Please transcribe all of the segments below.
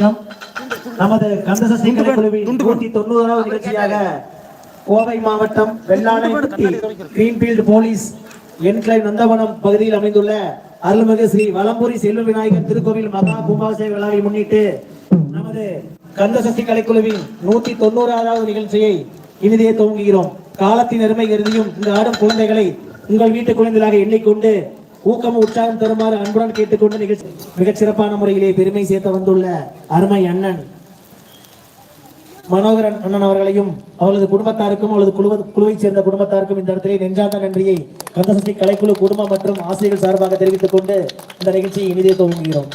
நமது கந்தசஷ்டி கலைக்குழுவின் நூத்தி தொண்ணூறாவது நிகழ்ச்சியாக கோவை மாவட்டம் வெள்ளாளைப்பட்டி கிரீன்ஃபீல்டு போலீஸ் என்கிளைன் நந்தவனம் பகுதியில் அமைந்துள்ள அருள்மிகு ஸ்ரீ வலம்புரி செல்வ விநாயகர் திருக்கோவில் மகா கும்பாபிஷேக விழாவை முன்னிட்டு நமது கந்தசஷ்டி கலைக்குழுவின் நூத்தி தொண்ணூறாவது நிகழ்ச்சியை இனிதே துவங்குகிறோம். காலத்தின் அருமை கருதியும் இந்த ஆடும் குழந்தைகளை உங்கள் வீட்டு குழந்தைகளாக எண்ணிக்கொண்டு ஊக்கம் உற்சாகம் தருமாறு அன்புடன் கேட்டுக்கொண்டு நிகழ்ச்சி மிகச் சிறப்பான முறையிலே பெருமை சேர்த்து வந்துள்ள அருமை அண்ணன் மனோகரன் அண்ணன் அவர்களையும் அவரது குடும்பத்தாருக்கும் அவரது குழு குழுவைச் சேர்ந்த குடும்பத்தாருக்கும் இந்த இடத்திலே நெஞ்சார்ந்த நன்றியை கந்தசக்தி கலைக்குழு குடும்பம் மற்றும் ஆசிரியர்கள் சார்பாக தெரிவித்துக் கொண்டு இந்த நிகழ்ச்சியை இனிதே துவங்குகிறோம்.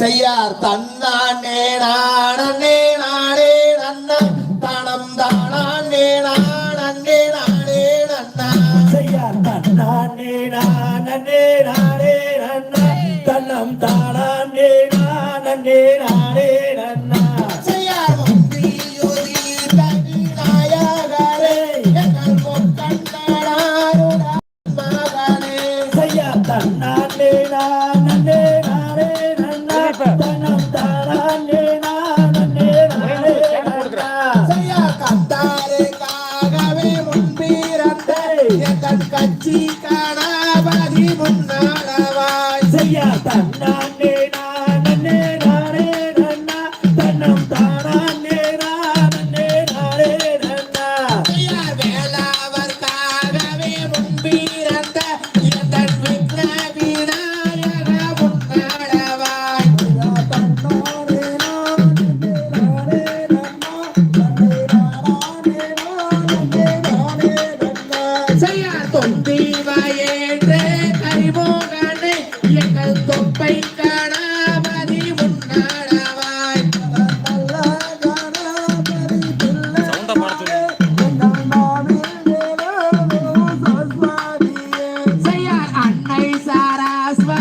செய்யார் தன்னானே நானே நானே நானே நானே நன்னா தன்னம் தானே நானே நானே நன்னா தன்னானே நானே நானே நன்னா தன்னம் தானே நானே நானே நன்னா செய்யார் கட்சி நானே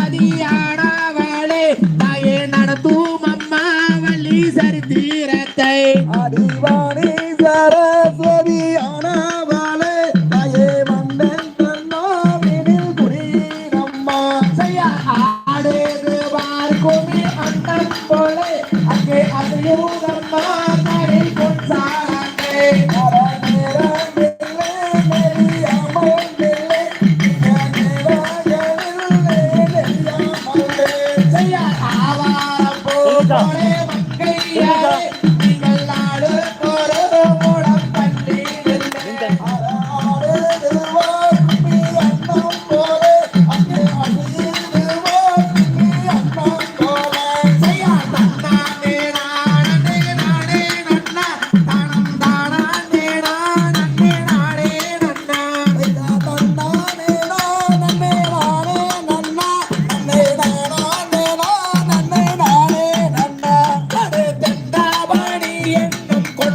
சரஸ்வதியானவளே 是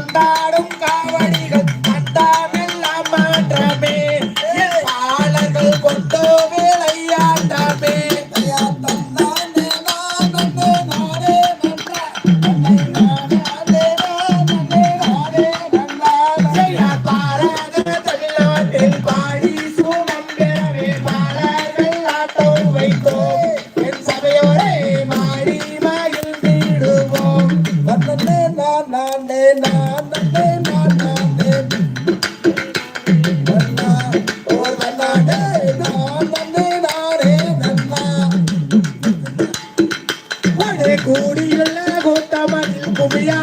கொண்டாடும் காவடிகள்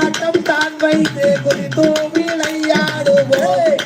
ஆட்டம் தான் வைத்து குறித்தோ விளையாடுவோம்.